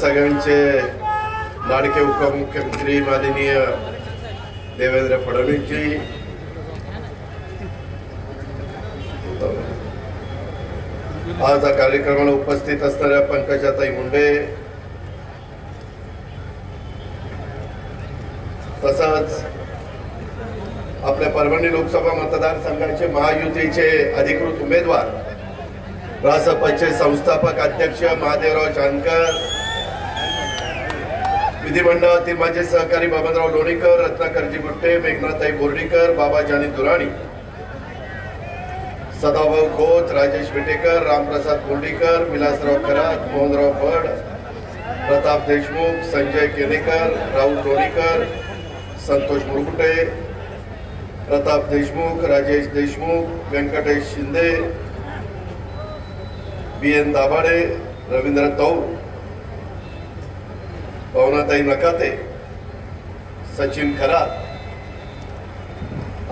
सगळ्यांचे लाडके उपमुख्यमंत्री माननीय देवेंद्र फडणवीसजी. आज या कार्यक्रमाला उपस्थित असणाऱ्या पंकजाताई मुंडे. तसंच आपल्या परभणी लोकसभा मतदारसंघाचे महायुतीचे अधिकृत उमेदवार रासपचे संस्थापक अध्यक्ष महादेवराव जानकर विधिमंडळातील माझे सहकारी बाबनराव लोणीकर रत्नाकरजी गुट्टे मेघनाताई बोर्डीकर बाबाजानी दुराणी सदाभाऊ खोत राजेश विटेकर रामप्रसाद कोंडीकर विलासराव खरात मोहनराव फड प्रताप देशमुख संजय केनेकर राहुल लोणीकर संतोष मुरगुटे प्रताप देशमुख राजेश देशमुख व्यंकटेश शिंदे बी एन दाभाडे रवींद्र तौर पवनाताई नकाते सचिन खरात.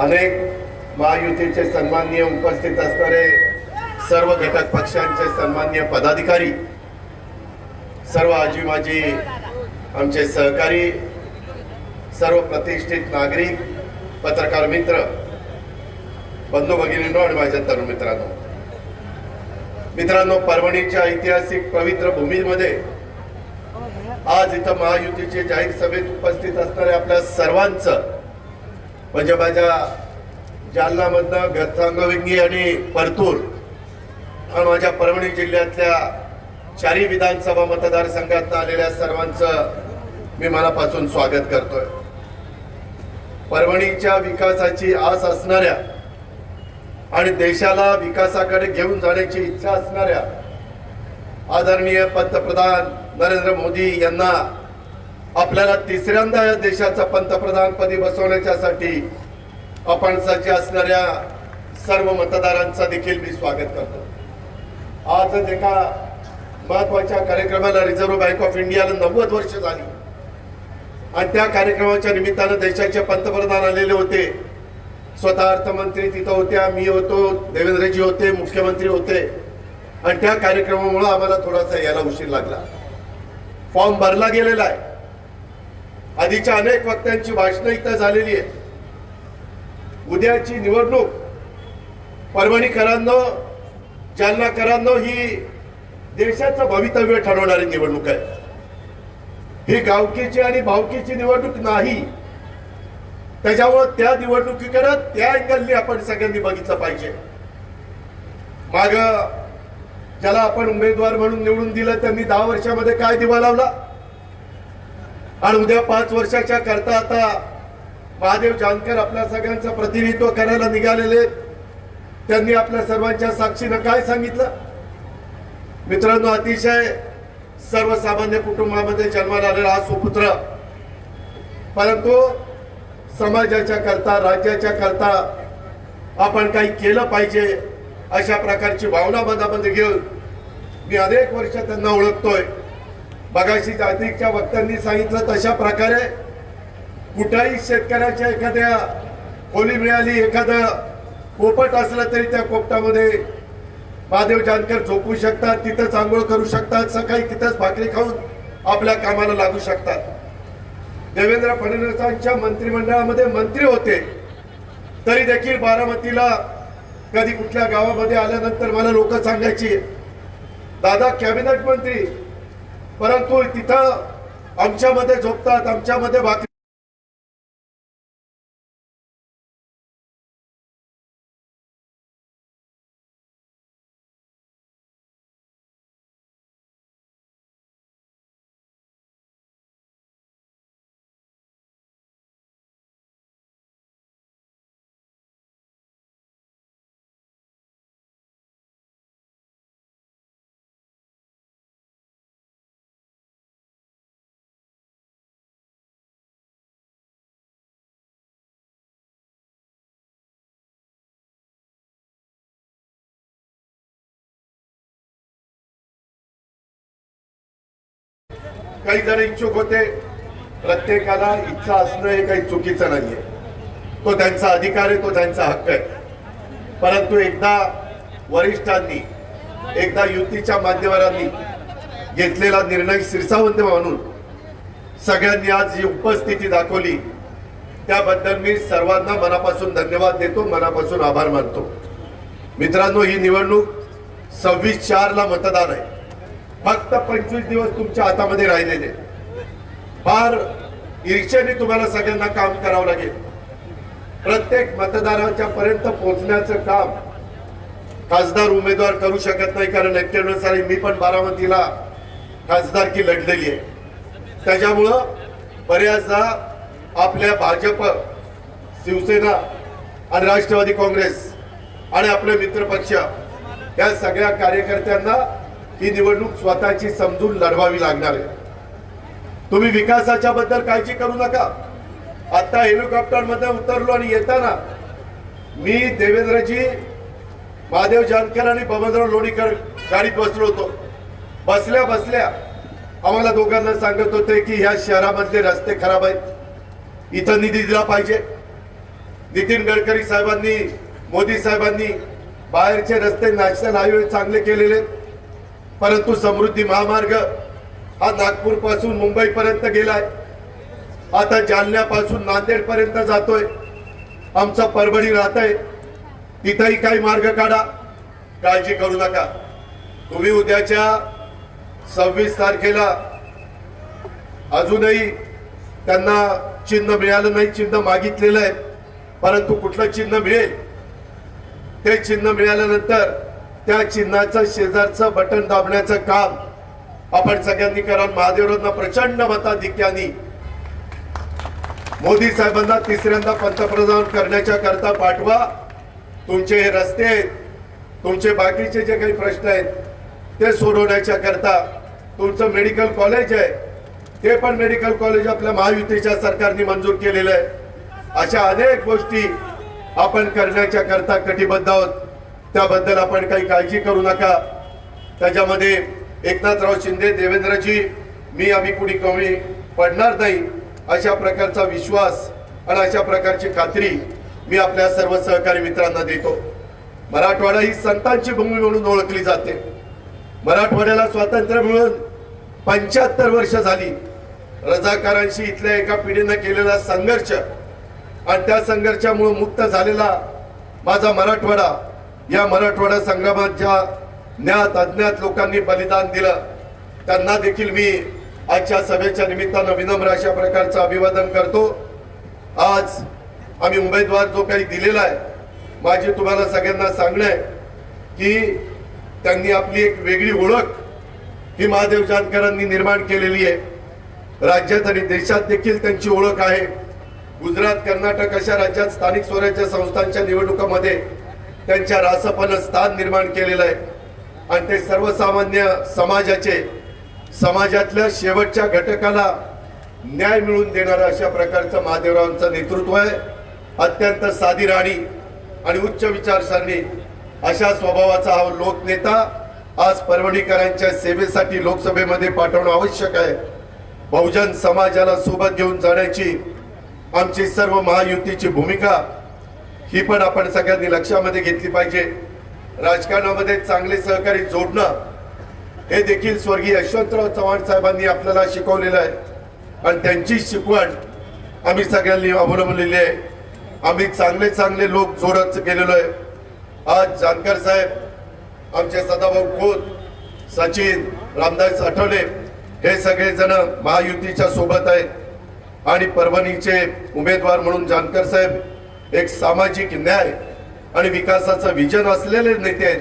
अनेक महायुतीचे सन्माननीय उपस्थित असणारे सर्व घटक पक्षांचे सन्माननीय पदाधिकारी सर्व आजी माजी आमचे सहकारी सर्व प्रतिष्ठित नागरिक पत्रकार मित्र बंधू भगिनींनो आणि माझ्या तरुण मित्रांनो. मित्रांनो परभणीच्या ऐतिहासिक पवित्र भूमीमध्ये आज इथं महायुतीचे जाहीर सभेत उपस्थित असणाऱ्या आपल्या सर्वांचं म्हणजे माझ्या जालनामधनं गर्थांगविंगी आणि परतूर आणि माझ्या परभणी जिल्ह्यातल्या चारही विधानसभा मतदारसंघातनं आलेल्या सर्वांचं मी मनापासून स्वागत करतोय. परभणीच्या विकासाची आस असणाऱ्या आणि देशाला विकासाकडे घेऊन जाण्याची इच्छा असणाऱ्या आदरणीय पंतप्रधान नरेंद्र मोदी यांना आपल्याला तिसऱ्यांदा या देशाचा पंतप्रधान पदी बसवण्याच्यासाठी आपण सज्ज असणाऱ्या सर्व मतदारांचा देखील मी स्वागत करतो. आजच एका महत्त्वाच्या कार्यक्रमाला रिझर्व्ह बँक ऑफ इंडियाला नव्वद वर्ष झाली. आणि त्या कार्यक्रमाच्या निमित्तानं देशाचे पंतप्रधान आलेले होते. स्वतः अर्थमंत्री तिथं होत्या मी होतो देवेंद्रजी होते मुख्यमंत्री होते. आणि त्या कार्यक्रमामुळे आम्हाला थोडासा यायला उशीर लागला. फॉर्म भरला गेलेला आहे. आधीच्या अनेक वक्त्यांची भाषणं इथं झालेली आहेत. उद्याची निवडणूक परभणीकरांनो जालनाकरांनो ही देशाचं भवितव्य ठरवणारी निवडणूक आहे. ही गावकीची आणि भावकीची निवडणूक नाही. त्याच्यामुळं त्या निवडणुकीकडे त्या अँगलनी आपण सगळ्यांनी बघितलं पाहिजे. माग ज्याला आपण उमेदवार म्हणून निवडून दिलं त्यांनी दहा वर्षामध्ये काय दिवा लावला? आणि उद्या पाच वर्षाच्या करता आता महादेव जानकर आपल्या सगळ्यांचं प्रतिनिधित्व करायला निघालेले त्यांनी आपल्या सर्वांच्या साक्षीनं काय सांगितलं? मित्रांनो अतिशय सर्वसामान्य कुटुंबामध्ये जन्माला आलेला हा सुपुत्र. परंतु समाजाच्या करता राज्याच्या करता आपण काही केलं पाहिजे अशा प्रकारची भावना मनामध्ये घेऊन मी अनेक वर्ष त्यांना ओळखतोय. बघाशी जातीच्या वक्त्यांनी सांगितलं तशा प्रकारे कुठल्याही शेतकऱ्याच्या एखाद्या खोली मिळाली एखादं पोपट असलं तरी त्या पोपटामध्ये महादेव जानकर झोपू शकतात तिथंच आंघोळ करू शकतात सकाळी तिथंच भाकरी खाऊन आपल्या कामाला लागू शकतात. देवेंद्र फडणवीसांच्या मंत्रिमंडळामध्ये मंत्री होते. तरी देखील बारामतीला कधी कुठल्या गावामध्ये आल्यानंतर मला लोक सांगायची. दादा कॅबिनेट मंत्री परंतु तिथं आमच्यामध्ये झोपतात आमच्यामध्ये भाकरी काही जण इच्छुक होते. प्रत्येकाला इच्छा असणं हे काही चुकीचं नाहीये. तो त्यांचा अधिकार आहे तो त्यांचा हक्क आहे. परंतु एकदा वरिष्ठांनी एकदा युतीच्या मान्यवरांनी घेतलेला निर्णय शिरसावंत म्हणून सगळ्यांनी आज जी उपस्थिती दाखवली. त्याबद्दल मी सर्वांना मनापासून धन्यवाद देतो मनापासून आभार मानतो. मित्रांनो ही निवडणूक सव्वीस चारला मतदान आहे. फक्त पंचवीस दिवस तुमच्या हातामध्ये राहिलेले. फार ईर्षेने तुम्हाला सगळ्यांना काम करावं लागेल. प्रत्येक मतदाराच्या पर्यंत पोहोचण्याचं काम खासदार उमेदवार करू शकत नाही कारण एक्क्याण्णव साली मी पण बारामतीला खासदारकी लढलेली आहे. त्याच्यामुळं बऱ्याचदा आपल्या भाजप शिवसेना आणि राष्ट्रवादी काँग्रेस आणि आपले मित्रपक्ष या सगळ्या कार्यकर्त्यांना ही निवडणूक स्वतःची समजून लढवावी लागणार आहे. तुम्ही विकासाच्या बद्दल काळजी करू नका. आता हेलिकॉप्टरमध्ये उतरलो आणि येताना मी देवेंद्रजी महादेव जानकर आणि बबनराव लोणीकर गाडीत बसलो होतो. बसल्या बसल्या आम्हाला दोघांना सांगत होते की ह्या शहरामधले रस्ते खराब आहेत. इथं निधी दिला पाहिजे. नितीन गडकरी साहेबांनी मोदी साहेबांनी बाहेरचे रस्ते नॅशनल हायवे चांगले केलेले आहेत. परंतु समृद्धी महामार्ग हा नागपूरपासून मुंबई पर्यंत गेलाय. आता जालन्यापासून नांदेड पर्यंत जातोय. आमचा परभणी राहत आहे तिथंही काही मार्ग काढा. काळजी करू नका. तुम्ही उद्याच्या सव्वीस तारखेला अजूनही त्यांना चिन्ह मिळालं नाही चिन्ह मागितलेलं आहे. परंतु कुठलं चिन्ह मिळेल? ते चिन्ह मिळाल्यानंतर त्या चिन्हाचं शेजारचं बटन दाबण्याचं काम आपण सगळ्यांनी करा. महादेवरांना प्रचंड मताधिक्याने मोदी साहेबांना तिसऱ्यांदा पंतप्रधान करण्याच्या करता पाठवा. तुमचे हे रस्ते आहेत तुमचे बाकीचे जे काही प्रश्न आहेत ते सोडवण्याच्या करता तुमचं मेडिकल कॉलेज आहे ते पण मेडिकल कॉलेज आपल्या महायुतीच्या सरकारने मंजूर केलेलं आहे. अशा अनेक गोष्टी आपण करण्याच्या करता कटिबद्ध आहोत. त्याबद्दल आपण काही काळजी करू नका. त्याच्यामध्ये एकनाथराव शिंदे देवेंद्रजी मी आम्ही कुणी कमी पडणार नाही अशा प्रकारचा विश्वास आणि अशा प्रकारची खात्री मी आपल्या सर्व सहकारी मित्रांना देतो. मराठवाडा ही संतांची भूमी म्हणून ओळखली जाते. मराठवाड्याला स्वातंत्र्य मिळून पंच्याहत्तर वर्ष झाली. रजाकारांशी इथल्या एका पिढीनं केलेला संघर्ष आणि त्या संघर्षामुळे मुक्त झालेला माझा मराठवाडा या मराठवाडा संग्रामात ज्या ज्ञात अज्ञात लोकांनी बलिदान दिलं. त्यांना देखील मी आजच्या सभेच्या निमित्तानं विनम्र अशा प्रकारचं अभिवादन करतो. आज आम्ही उमेदवार जो काही दिलेला आहे माझी तुम्हाला सगळ्यांना सांगणं आहे की त्यांनी आपली एक वेगळी ओळख ही महादेव जानकरांनी निर्माण केलेली आहे. राज्यात आणि देशात देखील त्यांची ओळख आहे. गुजरात कर्नाटक अशा राज्यात स्थानिक स्वराज्य संस्थांच्या निवडणुकामध्ये त्यांच्या रासपानं स्थान निर्माण केलेलं आहे. आणि ते सर्वसामान्य समाजाचे समाजातल्या शेवटच्या घटकाला न्याय मिळवून देणारं अशा प्रकारचं महादेवरावांचं नेतृत्व आहे. अत्यंत साधी राणी आणि उच्च विचारसरणी अशा स्वभावाचा हा लोकनेता आज परभणीकरांच्या सेवेसाठी लोकसभेमध्ये पाठवणं आवश्यक आहे. बहुजन समाजाला सोबत घेऊन जाण्याची आमची सर्व महायुतीची भूमिका ही पण आपण सगळ्यांनी लक्षामध्ये घेतली पाहिजे. राजकारणामध्ये चांगले सहकारी जोडणं हे देखील स्वर्गीय यशवंतराव चव्हाण साहेबांनी आपल्याला शिकवलेलं आहे. आणि त्यांची शिकवण आम्ही सगळ्यांनी अवलंबलेली आहे. आम्ही चांगले चांगले लोक जोडत गेलेलो आहे. आज जानकर साहेब आमचे सदाभाऊ खोत सचिन रामदास आठवले हे सगळेजण महायुतीच्या सोबत आहेत. आणि परभणीचे उमेदवार म्हणून जानकर साहेब एक सामाजिक न्याय आणि विकासाचं विजन असलेले नेते आहेत.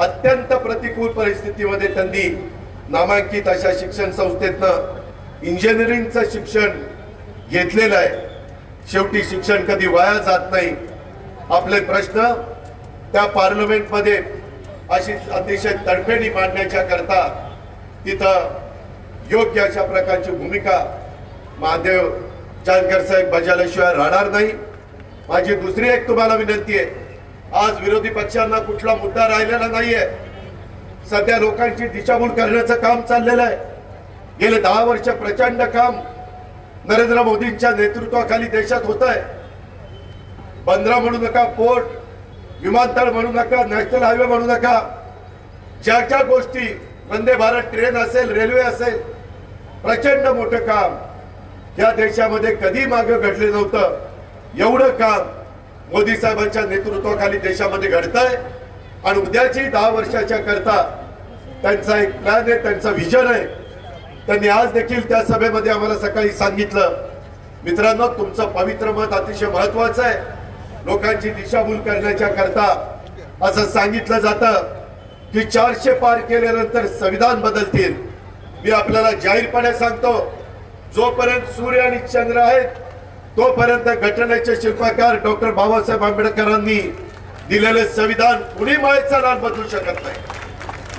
अत्यंत प्रतिकूल परिस्थितीमध्ये त्यांनी नामांकित अशा शिक्षण संस्थेतनं इंजिनिअरिंगचं शिक्षण घेतलेलं आहे. शेवटी शिक्षण कधी वाया जात नाही. आपले प्रश्न त्या पार्लमेंटमध्ये अशी अतिशय तडफेडी मांडण्याच्या करता तिथं योग्य अशा प्रकारची भूमिका महादेव जानकर साहेब बजावल्याशिवाय राहणार नाही. माझी दुसरी एक तुम्हाला विनंती आहे. आज विरोधी पक्षांना कुठला मुद्दा राहिलेला नाहीये. सध्या लोकांची दिशाभूल करण्याचं काम चाललेलं आहे. गेले दहा वर्ष प्रचंड काम नरेंद्र मोदींच्या नेतृत्वाखाली देशात होत आहे बंदरा म्हणू नका पोर्ट विमानतळ म्हणू नका नॅशनल हायवे म्हणू नका. ज्या ज्या गोष्टी वंदे भारत ट्रेन असेल रेल्वे असेल प्रचंड मोठं काम. या देशामध्ये कधी मागं घडले नव्हतं. एवढं काम मोदी साहेबांच्या नेतृत्वाखाली देशामध्ये घडत आहे आणि उद्याची दहा वर्षाच्या करता त्यांचा एक प्लॅन आहे त्यांचं विजन आहे. त्यांनी आज देखील त्या सभेमध्ये आम्हाला सकाळी सांगितलं मित्रांनो तुमचं पवित्र मत अतिशय महत्वाचं आहे. लोकांची दिशाभूल करण्याच्या करता असं सांगितलं जातं की चारशे पार केल्यानंतर संविधान बदलतील. मी आपल्याला जाहीरपणे सांगतो जोपर्यंत सूर्य आणि चंद्र आहेत तोपर्यंत घटनेचे शिल्पकार डॉक्टर बाबासाहेब आंबेडकरांनी दिलेले संविधान कुणी मायचा लाल बदलू शकत नाही.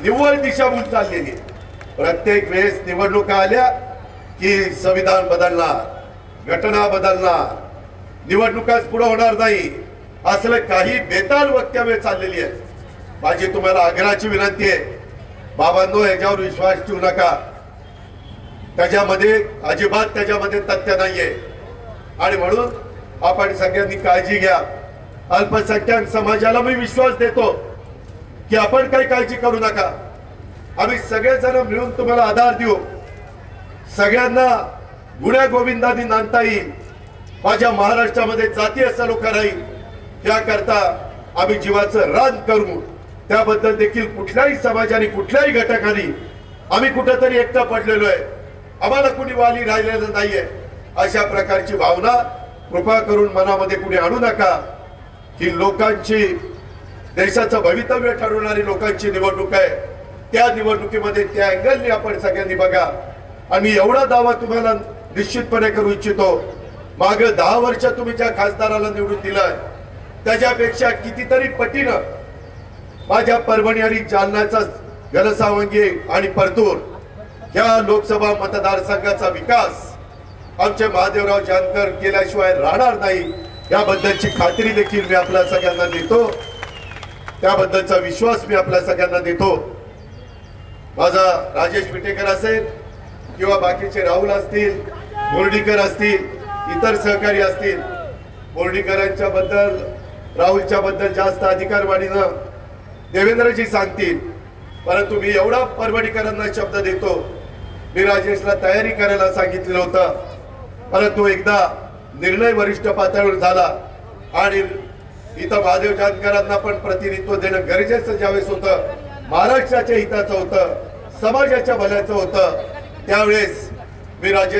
निव्वळ दिशाभूल चाललेली आहे. प्रत्येक वेळेस निवडणुका आल्या की संविधान बदलणार घटना बदलणार. निवडणुकाच पुढे होणार नाही. असलं काही बेताल वक्तव्य चाललेली आहे. माझी तुम्हाला आग्रहाची विनंती आहे. बाबांनो याच्यावर विश्वास ठेवू नका. त्याच्यामध्ये अजिबात त्याच्यामध्ये तथ्य नाहीये. आणि म्हणून आपण सगळ्यांनी काळजी घ्या. अल्पसंख्याक समाजाला मी विश्वास देतो की आपण काही काळजी करू नका. आम्ही सगळेजण मिळून तुम्हाला आधार देऊ. सगळ्यांना गुण्या गोविंदानी नांदता येईल. माझ्या महाराष्ट्रामध्ये जाती असा लोक राहील. त्याकरता आम्ही जीवाचं रान करू. त्याबद्दल देखील कुठल्याही समाजाने कुठल्याही घटकाने आम्ही कुठंतरी एकटा पडलेलो आहे. आम्हाला कुणी वाली राहिलेलं नाहीये. अशा प्रकारची भावना कृपा करून मनामध्ये कुणी आणू नका. ही लोकांची देशाचं भवितव्य ठरवणारी लोकांची निवडणूक आहे. त्या निवडणुकीमध्ये त्या अँगलने आपण सगळ्यांनी बघा. आणि एवढा दावा तुम्हाला निश्चितपणे करू इच्छितो. माग दहा वर्ष तुम्ही ज्या खासदाराला निवडून दिलाय त्याच्यापेक्षा कितीतरी पटीनं माझ्या परभणी आणि जालन्याचा घनसावंगी आणि परतूर या लोकसभा मतदारसंघाचा विकास आमचे महादेवराव जानकर केल्याशिवाय राहणार नाही. याबद्दलची खात्री देखील मी आपल्या सगळ्यांना देतो. त्याबद्दलचा विश्वास मी आपल्या सगळ्यांना देतो. माझा राजेश विटेकर असेल किंवा बाकीचे राहुल असतील बोर्डीकर असतील इतर सहकारी असतील बोर्डीकरांच्या बद्दल राहुलच्या बद्दल जास्त अधिकारवाणीनं देवेंद्रजी सांगतील. परंतु मी एवढा परभणीकरांना शब्द देतो. मी राजेशला तयारी करायला सांगितलेलं होतं. परंतु एकदा निर्णय वरिष्ठ पातळीवर झाला आणि इथं महादेव जानकरांना पण प्रतिनिधित्व देणं गरजेचं ज्यावेळेस होतं महाराष्ट्राच्या हिताचं होतं समाजाच्या भल्याचं होतं त्यावेळेस मी राजेश